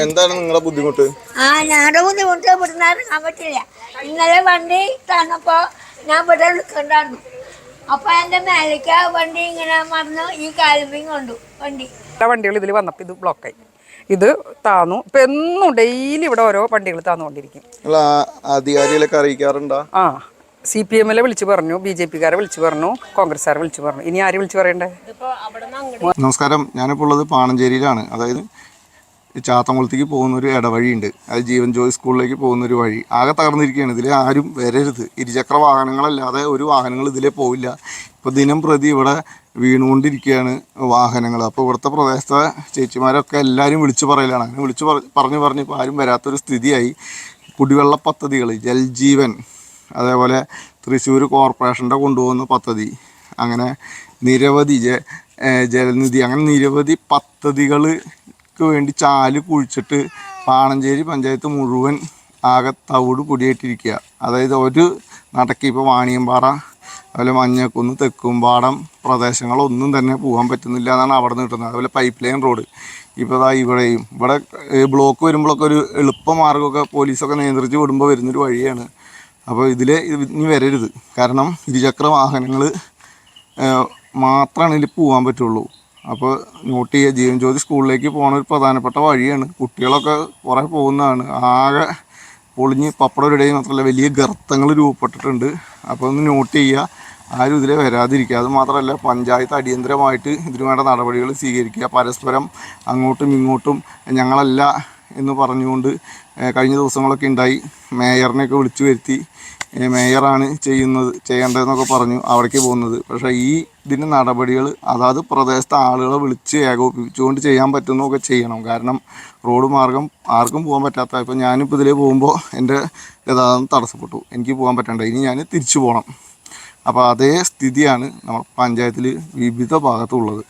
എന്താണ് നിങ്ങളുടെ ബുദ്ധിമുട്ട്? ആ ഞങ്ങളുടെ ബുദ്ധിമുട്ട് ഇവിടുന്ന് ഇറങ്ങാൻ പറ്റില്ല. ഇന്നലെ വണ്ടി തന്നപ്പോ ഞാൻ ഇവിടെ നിൽക്കണ്ടായിരുന്നു. അപ്പൊ എന്റെ മേലേക്ക് വണ്ടി ഇങ്ങനെ മറന്നു ഈ കാലുമ്പിങ് കൊണ്ടു വണ്ടി. എല്ലാ വണ്ടികൾ ഇതിൽ വന്നപ്പോൾ ഇത് ബ്ലോക്കായി ഇത് താന്നു. ഇപ്പം എന്നും ഡെയിലി ഇവിടെ ഓരോ വണ്ടികൾ താന്നുകൊണ്ടിരിക്കും. നിങ്ങൾ ആ- അധികാരികളൊക്കെ അറിയിക്കാറുണ്ടോ? ആ സി പി എമ്മിലെ വിളിച്ചു പറഞ്ഞു ബി ജെ പിക്കാരെ വിളിച്ചു പറഞ്ഞു കോൺഗ്രസ്സുകാരെ വിളിച്ചു പറഞ്ഞു. ഇനി ആര് വിളിച്ചു പറയണ്ടേ? നമസ്കാരം. ഞാനിപ്പോൾ ഉള്ളത് പാണഞ്ചേരിയിലാണ്. അതായത് ചാത്തംകുളത്തേക്ക് പോകുന്ന ഒരു ഇടവഴിയുണ്ട്. അത് ജീവൻ ജോയ് സ്കൂളിലേക്ക് പോകുന്ന ഒരു വഴി. ആകെ തകർന്നിരിക്കുകയാണ്. ഇതിൽ ആരും വരരുത്. ഇരുചക്ര വാഹനങ്ങളല്ലാതെ ഒരു വാഹനങ്ങൾ ഇതിലേ പോവില്ല. ഇപ്പോൾ ദിനം പ്രതി ഇവിടെ വീണുകൊണ്ടിരിക്കുകയാണ് വാഹനങ്ങൾ അപ്പോൾ ഇവിടുത്തെ പ്രദേശത്തെ ചേച്ചിമാരൊക്കെ എല്ലാവരും വിളിച്ചു പറയലാണ്. അങ്ങനെ വിളിച്ചു പറഞ്ഞു പറഞ്ഞു ഇപ്പോൾ ആരും വരാത്തൊരു സ്ഥിതിയായി. കുടിവെള്ള പദ്ധതികൾ ജൽജീവൻ അതേപോലെ തൃശ്ശൂർ കോർപ്പറേഷന്റെ കൊണ്ടുപോകുന്ന പദ്ധതി അങ്ങനെ നിരവധി ജ ജലനിധി അങ്ങനെ നിരവധി പദ്ധതികൾക്ക് വേണ്ടി ചാൽ കുഴിച്ചിട്ട് പാണഞ്ചേരി പഞ്ചായത്ത് മുഴുവൻ ആകെ തവിട് പൊടിയായിട്ടിരിക്കുക. അതായത് ഒരു നടക്കി ഇപ്പോൾ വാണിയമ്പാറ അതുപോലെ മഞ്ഞക്കുന്ന് തെക്കുംപാടം പ്രദേശങ്ങളൊന്നും തന്നെ പോകാൻ പറ്റുന്നില്ല എന്നാണ് അവിടെ നിന്ന് കിട്ടുന്നത്. അതുപോലെ പൈപ്പ് ലൈൻ റോഡ് ഇപ്പോൾ ഇതാ ഇവിടെയും. ഇവിടെ ബ്ലോക്ക് വരുമ്പോഴൊക്കെ ഒരു എളുപ്പ മാർഗമൊക്കെ പോലീസൊക്കെ നിയന്ത്രിച്ച് വിടുമ്പോൾ വരുന്നൊരു വഴിയാണ്. അപ്പോൾ ഇതിൽ ഇനി വരരുത്. കാരണം ഇരുചക്ര വാഹനങ്ങൾ മാത്രമാണ് ഇതിൽ പോകാൻ പറ്റുള്ളൂ. അപ്പോൾ നോട്ട് ജീവൻ ജ്യോതി സ്കൂളിലേക്ക് പോകുന്ന ഒരു പ്രധാനപ്പെട്ട വഴിയാണ്. കുട്ടികളൊക്കെ കുറേ പോകുന്നതാണ്. ആകെ പൊളിഞ്ഞ് പപ്പടവരുടെയും മാത്രമല്ല വലിയ ഗർത്തങ്ങൾ രൂപപ്പെട്ടിട്ടുണ്ട്. അപ്പോൾ ഒന്ന് നോട്ട് ചെയ്യുക ആരും ഇതിലെ വരാതിരിക്കുക. അത് മാത്രമല്ല പഞ്ചായത്ത് അടിയന്തരമായിട്ട് ഇതിനു വേണ്ട നടപടികൾ സ്വീകരിക്കുക. പരസ്പരം അങ്ങോട്ടും ഇങ്ങോട്ടും ഞങ്ങളല്ല എന്ന് പറഞ്ഞുകൊണ്ട് കഴിഞ്ഞ ദിവസങ്ങളൊക്കെ ഉണ്ടായി. മേയറിനെയൊക്കെ വിളിച്ചു വരുത്തി. മേയറാണ് ചെയ്യുന്നത് ചെയ്യേണ്ടതെന്നൊക്കെ പറഞ്ഞു അവിടേക്ക് പോകുന്നത്. പക്ഷേ ഈ ഇതിന്റെ നടപടികൾ അതാത് പ്രദേശത്തെ ആളുകളെ വിളിച്ച് ഏകോപിപ്പിച്ചുകൊണ്ട് ചെയ്യാൻ പറ്റുന്നതൊക്കെ ചെയ്യണം. കാരണം റോഡ് മാർഗം ആർക്കും പോകാൻ പറ്റാത്ത ഇപ്പം ഞാനിപ്പോൾ ഇതിലേ പോകുമ്പോൾ എന്റെ ഗതാഗതം തടസ്സപ്പെട്ടു. എനിക്ക് പോകാൻ പറ്റണ്ട. ഇനി ഞാൻ തിരിച്ചു പോകണം. അപ്പോൾ അതേ സ്ഥിതിയാണ് നമ്മുടെ പഞ്ചായത്തിൽ വിവിധ ഭാഗത്തുള്ളത്.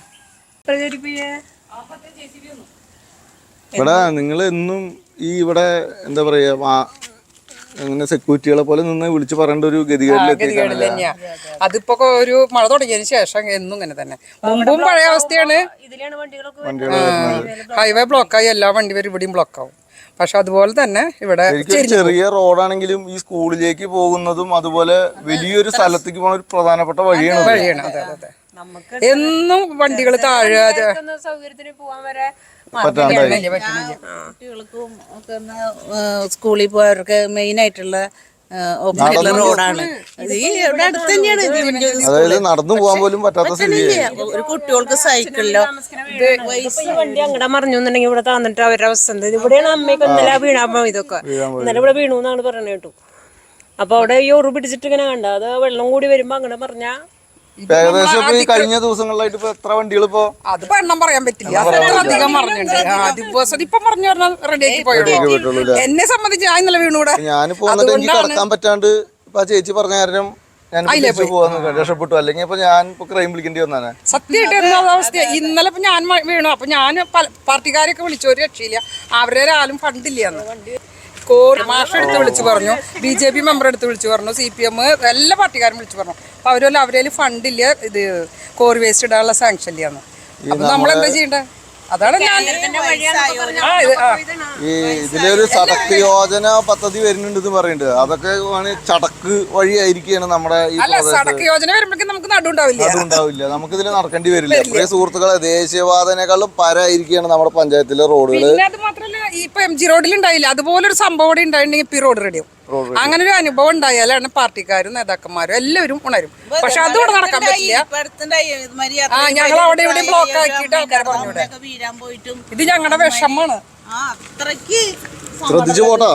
ഇവിടെ നിങ്ങൾ എന്നും ഈ ഇവിടെ എന്താ പറയുക വാ- അങ്ങനെ സെക്യൂരിറ്റികളെ പോലെ നിന്ന് വിളിച്ചു പറയേണ്ട ഒരു ഗതികേടിൽ അതിപ്പോ ഒരു മഴ തുടങ്ങിയതിന് ശേഷം എന്നും ഇങ്ങനെ തന്നെ. മുമ്പും പഴയ അവസ്ഥയാണ്. ഹൈവേ ബ്ലോക്കായി എല്ലാ വണ്ടിപേരും ഇവിടെയും ബ്ലോക്കാവും പക്ഷെ അതുപോലെ തന്നെ ഇവിടെ ചെറിയ റോഡാണെങ്കിലും ഈ സ്കൂളിലേക്ക് പോകുന്നതും അതുപോലെ വലിയൊരു സ്ഥലത്തേക്ക് പോകുന്ന ഒരു പ്രധാനപ്പെട്ട വഴിയാണ് വഴിയാണ്. അതെ അതെ അതെ. എന്നും വണ്ടികൾ താഴെ അത് സൗകര്യത്തിന് പോകാൻ വരെ പറ്റാണ്ടായി. കുട്ടികൾക്കും ഒക്കെ സ്കൂളിൽ പോയവർക്ക് മെയിൻ ആയിട്ടുള്ള റോഡാണ്. ഇത് ഈ ഇവിടെ അടുത്ത് തന്നെയാണ് അതായത് നടന്നു പോകാൻ പോലും പറ്റാത്ത ഒരു കുട്ടികൾക്ക് സൈക്കിളിലോ വണ്ടി അങ്ങടെ മറിഞ്ഞു എന്നുണ്ടെങ്കിൽ ഇവിടെ തന്നിട്ട് അവരുടെ അവസ്ഥ എന്താ? ഇവിടെയാണ് അമ്മയൊക്കെ ഇന്നലെ വീണാ ഇതൊക്കെ. ഇന്നലെ ഇവിടെ വീണു എന്നാണ് പറയുന്നത് കേട്ടു. അപ്പൊ അവിടെ ഈ ഉറു പിടിച്ചിട്ട് ഇങ്ങനെ കണ്ട? അത് വെള്ളം കൂടി വരുമ്പോ അങ്ങനെ പറഞ്ഞാ ഏകദേശം ഇപ്പൊ ഈ കഴിഞ്ഞ ദിവസങ്ങളിലായിട്ട് ഇപ്പൊ എത്ര വണ്ടികൾ ഇപ്പോ അത് എണ്ണം പറയാൻ പറ്റില്ല. അധികം പറഞ്ഞിട്ടുണ്ട്. ആ ദിവസം ഇപ്പൊ പറഞ്ഞു പറഞ്ഞാൽ റെഡി ആക്കി പോയുള്ളൂ എന്നെ സംബന്ധിച്ച് ഞാൻ ഇന്നലെ വീണൂടെ ഞാനിപ്പോ എനിക്ക് കടക്കാൻ പറ്റാണ്ട് ഇപ്പൊ ചേച്ചി പറഞ്ഞ കാരണം ഞാൻ രക്ഷപ്പെട്ടു. അല്ലെങ്കിൽ ഇപ്പൊ ഞാൻ ഇപ്പൊ ക്രൈം വിളിക്കേണ്ടി വന്നാണ്. സത്യമായിട്ട് എന്താ അവസ്ഥ? ഇന്നലെ ഇപ്പൊ ഞാൻ വീണു. അപ്പൊ ഞാൻ പാർട്ടിക്കാരൊക്കെ പാർട്ടിക്കാരെയൊക്കെ വിളിച്ചു. ഒരു രക്ഷയില്ല. അവരെ ആരും ഫണ്ടില്ല കോറി മാഷ എടുത്ത് വിളിച്ചു പറഞ്ഞു ബി ജെ പി മെമ്പർ എടുത്ത് വിളിച്ചു പറഞ്ഞു സി പി എം എല്ലാ പാർട്ടിക്കാരും വിളിച്ചു പറഞ്ഞു. അപ്പൊ അവരെല്ലാം അവരേലും ഫണ്ടില്ല ഇത് കോറി വേസ്റ്റ് ഇടാനുള്ള സാങ്ഷൻ ഇല്ലാന്ന് അപ്പൊ നമ്മൾ എന്താ ചെയ്യണ്ടേ? അതാണ് ഞാൻ. ഈ ഇതിലൊരു ചടക്ക് യോജന പദ്ധതി വരുന്നുണ്ട് എന്ന് പറയുന്നുണ്ട്. അതൊക്കെ ആണ് ചടക്ക് വഴിയായിരിക്കുകയാണ് നമ്മുടെ ഈ അല്ല സടക്ക് യോജന വരുമ്പോഴേക്കും നമുക്ക് നടുണ്ടാവില്ല അതുണ്ടാവില്ല നമുക്ക് ഇതിൽ നടക്കേണ്ടി വരില്ല. പ്രിയ സുഹൃത്തുക്കളെ ദേശീയവാദനേക്കാളും പര ആയിരിക്കുകയാണ് നമ്മുടെ പഞ്ചായത്തിലെ റോഡുകൾ അത് മാത്രല്ല ഈ ഇപ്പൊ എം ജി റോഡിൽ ഉണ്ടായില്ല. അതുപോലെ ഒരു സംഭവം ഇവിടെ ഉണ്ടായിട്ടുണ്ടെങ്കിൽ പി റോഡ്. റെഡിയാവും അങ്ങനെ ഒരു അനുഭവം ഉണ്ടായാലാണ് പാർട്ടിക്കാരും നേതാക്കന്മാരും എല്ലാവരും ഉണരും. പക്ഷെ അതുകൊണ്ട് നടക്കാൻ പറ്റില്ല. ആ ഞങ്ങൾ അവിടെ ഇവിടെ ബ്ലോക്ക് ആക്കിയിട്ട് ആൾക്കാർ പറഞ്ഞൂടെ ഇത് ഞങ്ങളുടെ വിഷമാണ്. ആ അത്രയ്ക്ക് ശ്രദ്ധിച്ചു പോട്ടോ.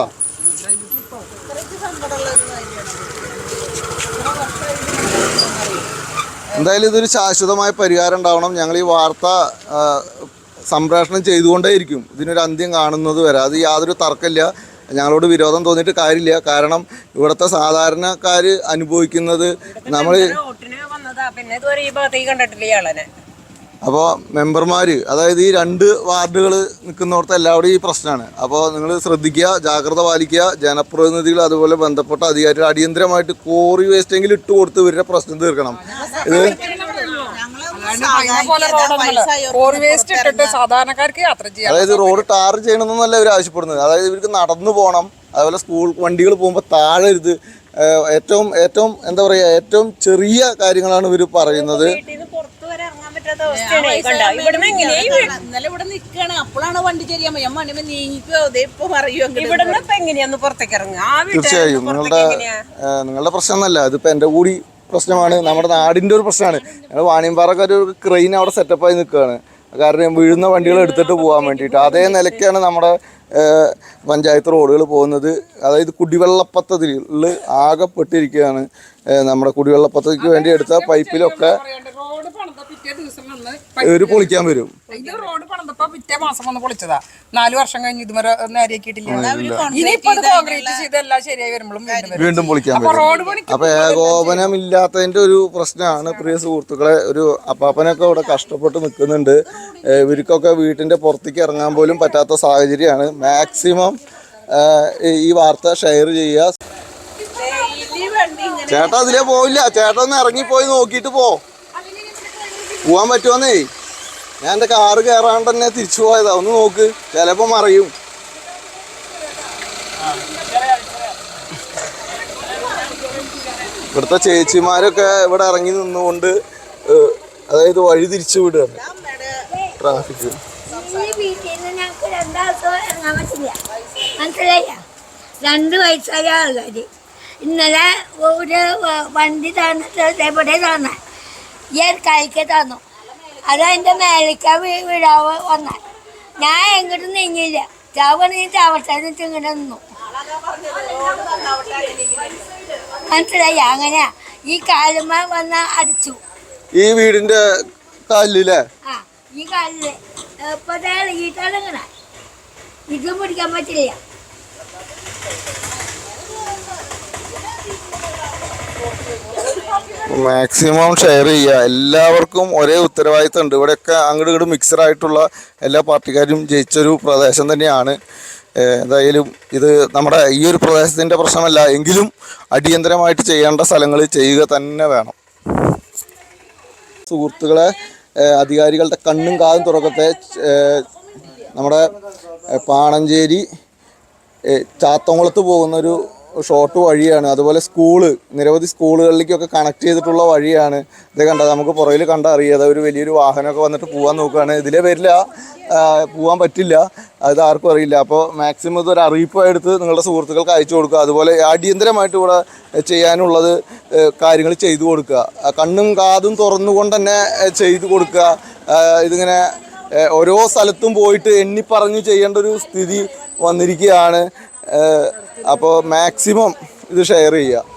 എന്തായാലും ഇതൊരു ശാശ്വതമായ പരിഹാരം ഉണ്ടാവണം. ഞങ്ങൾ ഈ വാർത്ത സംപ്രേഷണം ചെയ്തുകൊണ്ടേയിരിക്കും. ഇതിനൊരു അന്ത്യം കാണുന്നത് വരെ. അത് യാതൊരു തർക്കമില്ല. ഞങ്ങളോട് വിരോധം തോന്നിയിട്ട് കാര്യമില്ല. കാരണം ഇവിടുത്തെ സാധാരണക്കാർ അനുഭവിക്കുന്നത് നമ്മൾ അപ്പോൾ മെമ്പർമാർ അതായത് ഈ രണ്ട് വാർഡുകൾ നിൽക്കുന്നിടത്ത് എല്ലാവരുടെയും ഈ പ്രശ്നമാണ് അപ്പോൾ നിങ്ങൾ ശ്രദ്ധിക്കുക ജാഗ്രത പാലിക്കുക ജനപ്രതിനിധികൾ അതുപോലെ ബന്ധപ്പെട്ട അധികാരികൾ അടിയന്തരമായിട്ട് കോറി വേസ്റ്റെങ്കിലും ഇട്ട് കൊടുത്ത് ഇവരുടെ പ്രശ്നം തീർക്കണം. ഇത് വേസ്റ്റ് ഇട്ടിട്ട് സാധാരണക്കാർക്ക് യാത്ര ചെയ്യാം അതായത് റോഡ് ടാർ ചെയ്യണമെന്നല്ല ഇവർ ആവശ്യപ്പെടുന്നത്. അതായത് ഇവർക്ക് നടന്നു പോകണം അതുപോലെ സ്കൂൾ വണ്ടികൾ പോകുമ്പോൾ താഴെ ഇത് ഏറ്റവും ഏറ്റവും എന്താ പറയുക ഏറ്റവും ചെറിയ കാര്യങ്ങളാണ് ഇവർ പറയുന്നത്. ഇന്നലെ ഇവിടെ അപ്പോഴാണ് വണ്ടി ചെറിയ മണിമ നീങ്ങിക്കോ അതേ ഇപ്പൊ പറയൂ അങ്ങട് ഇവിടുന്ന് ഇപ്പൊ എങ്ങനെയാന്ന് പുറത്തേക്ക് ഇറങ്ങുക? തീർച്ചയായും. നിങ്ങളുടെ നിങ്ങളുടെ പ്രശ്നമല്ല അതിപ്പോ എന്റെ കൂടി പ്രശ്നമാണ്. നമ്മുടെ നാടിന്റെ ഒരു പ്രശ്നമാണ്. ഞങ്ങൾ വാണിയമ്പാറൊക്കെ ഒരു ക്രെയിൻ അവിടെ സെറ്റപ്പായി നിൽക്കുകയാണ് കാരണം വീഴുന്ന വണ്ടികൾ എടുത്തിട്ട് പോകാൻ വേണ്ടിയിട്ട്. അതേ നിലയ്ക്കാണ് നമ്മുടെ പഞ്ചായത്ത് റോഡുകൾ പോകുന്നത്. അതായത് കുടിവെള്ള പദ്ധതികളിൽ ആകെപ്പെട്ടിരിക്കുകയാണ് നമ്മുടെ കുടിവെള്ള വേണ്ടി എടുത്ത പൈപ്പിലൊക്കെ റോഡ് പണിത പിറ്റേ ദിവസം ഇവർ പൊളിക്കാൻ വരും. ഇത് റോഡ് പണിതപ്പോ പിറ്റേ മാസം വന്ന് പൊളിച്ചതാ. നാല് വർഷം കഴിഞ്ഞ് ഇതുവരെ നേരെയാക്കിയിട്ടില്ല. ഇനിയിപ്പോ കോൺക്രീറ്റ് ചെയ്ത് എല്ലാം ശരിയായി വരുമ്പോഴും വീണ്ടും പൊളിക്കാൻ അപ്പൊ വരും. അപ്പൊ ഏകോപനമില്ലാത്തതിന്റെ ഒരു പ്രശ്നമാണ് പ്രിയ സുഹൃത്തുക്കളെ ഒരു അപ്പാപ്പനൊക്കെ ഇവിടെ കഷ്ടപ്പെട്ട് നിൽക്കുന്നുണ്ട്. ഇവർക്കൊക്കെ വീട്ടിന്റെ പുറത്തേക്ക് ഇറങ്ങാൻ പോലും പറ്റാത്ത സാഹചര്യമാണ്. മാക്സിമം ഈ വാർത്ത ഷെയർ ചെയ്യുക. ചേട്ടാ അതിലേ പോവില്ല. ചേട്ടാ ഒന്ന് ഇറങ്ങിപ്പോയി നോക്കിയിട്ട് പോ. പോവാൻ പറ്റുമെന്നേ ഞാൻ എന്റെ കാറ് കയറാണ്ട് തന്നെ തിരിച്ചു പോയതാ. ഒന്ന് നോക്ക്. ചിലപ്പോ മറിയും. ഇവിടുത്തെ ചേച്ചിമാരൊക്കെ ഇവിടെ ഇറങ്ങി നിന്നുകൊണ്ട് അതായത് വഴി തിരിച്ചു വിടുകയാണ്. ട്രാഫിക്. മനസ്സിലായ രണ്ട് വയസ്സായ ആൾക്കാർ ഇന്നലെ ഒരു വണ്ടി തന്നിട്ട് ഇതേപോലെ തന്നെ. ഈ കൈക്ക് തന്നു. അത് എന്റെ മേലേക്ക് വിടാവ് വന്ന. ഞാൻ എങ്ങോട്ടും നീങ്ങില്ല ചാവണി ചാവട്ടെ ഇങ്ങനെ നിന്നു. മനസ്സിലായി? അങ്ങനെയാ. ഈ കാലുമ്മ വന്ന അടിച്ചു. ഈ വീടിന്റെ കാലിലെ ആ ഈ കാലിൽ. ഇപ്പൊ ഇളകിയിട്ടാണ് ഇങ്ങനെ. ഇത് പിടിക്കാൻ പറ്റില്ല. മാക്സിമം ഷെയർ ചെയ്യുക. എല്ലാവർക്കും ഒരേ ഉത്തരവാദിത്തം ഉണ്ട് ഇവിടെയൊക്കെ അങ്ങോട്ട് ഇങ്ങോട്ട് മിക്സഡ് ആയിട്ടുള്ള എല്ലാ പാർട്ടിക്കാരും ജയിച്ചൊരു പ്രദേശം തന്നെയാണ്. എന്തായാലും ഇത് നമ്മുടെ ഈ ഒരു പ്രദേശത്തിന്റെ പ്രശ്നമല്ല. എങ്കിലും അടിയന്തരമായിട്ട് ചെയ്യേണ്ട സ്ഥലങ്ങൾ ചെയ്യുക തന്നെ വേണം. സുഹൃത്തുക്കളെ അധികാരികളുടെ കണ്ണും കാതും തുറക്കത്തെ നമ്മുടെ പാണഞ്ചേരി ചാത്തോളത്ത് പോകുന്നൊരു ഷോർട്ട് വഴിയാണ്. അതുപോലെ സ്കൂൾ നിരവധി സ്കൂളുകളിലേക്കൊക്കെ കണക്ട് ചെയ്തിട്ടുള്ള വഴിയാണ്. ഇത് കണ്ടത്. നമുക്ക് പുറകിൽ കണ്ട അറിയാതെ ഒരു വലിയൊരു വാഹനമൊക്കെ വന്നിട്ട് പോകാൻ നോക്കുകയാണ്. ഇതിലെ വരില്ല. പോകാൻ പറ്റില്ല. അത് ആർക്കും അറിയില്ല. അപ്പോൾ മാക്സിമം ഇതൊരു അറിയിപ്പായെടുത്ത് നിങ്ങളുടെ സുഹൃത്തുക്കൾക്ക് അയച്ചു കൊടുക്കുക. അതുപോലെ അടിയന്തരമായിട്ട് ഇവിടെ ചെയ്യാനുള്ളത് കാര്യങ്ങൾ ചെയ്തു കൊടുക്കുക. കണ്ണും കാതും തുറന്നുകൊണ്ട് തന്നെ ചെയ്തു കൊടുക്കുക. ഇതിങ്ങനെ ഓരോ സ്ഥലത്തും പോയിട്ട് എണ്ണി പറഞ്ഞു ചെയ്യേണ്ട ഒരു സ്ഥിതി വന്നിരിക്കുകയാണ്. അപ്പോൾ മാക്സിമം ഇത് ഷെയർ ചെയ്യുക.